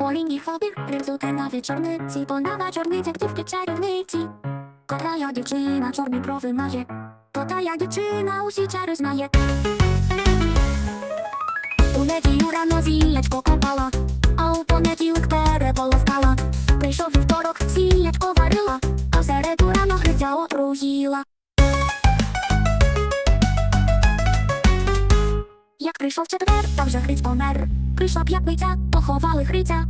поліні хобір, ризуте на вечорниці, бо на вечорниці дівки чарівниці. Котра я дівчина, чорні брови має, то та я дівчина, усі чари знає. У неділю рано зіячко копала, а у понеділок переполоскала. Прийшов вівторок, сіячко варила, а в середу рано гриця отруїла. Як прийшов четвер, та вже Гриць помер. Прийшла п'ятниця, поховали Хриця.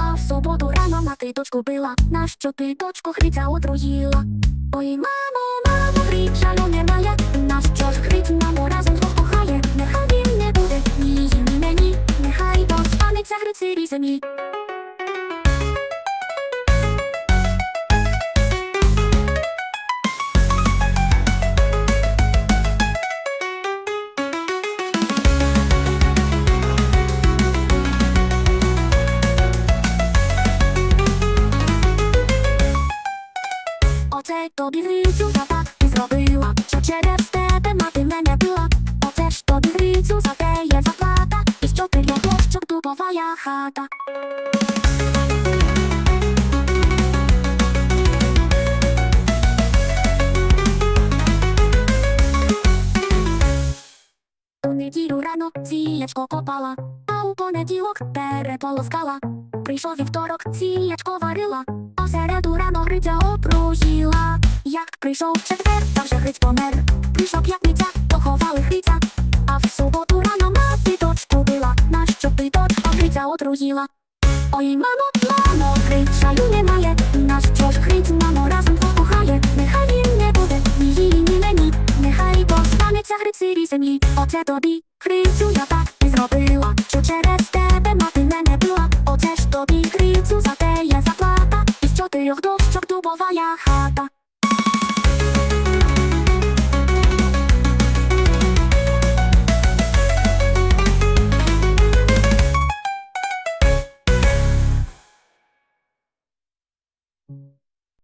А в суботу рано мати дочку била. Нащо ти дочку Хриця отруїла? Ой, мамо, мамо, Гриць жалю немає. Нащо ж Хриць маму разом двох кохає? Нехай він не буде ні ні мені. Нехай достанеться Гриць землі. Оце тобі грицю за так ти зробила, що через тебе мати мене била. Оце ж тобі грицю за те є заплата, і що ти його, щоб дубовая хата. У неділю рано сіячко копала, а у понеділок переполоскала. Прийшов вівторок, сіячко варила, серед урано Гриця опружіла. Як прийшов четвер, та вже Гриць помер. Прийшла п'ятниця, поховали Гриця. А в суботу рано мати дочку била, на що ти дочка Гриця отруїла. Ой, мамо, мамо, Гриця немає, на що ж Гриць, мамо, разом покохає. Нехай він не буде, ні її, ні мені. Нехай постанеться Грицеві землі. Оце тобі, Грицю, я так і зробила, що через тебе мати мене била. Оце ж тобі, Грицю, за hawk.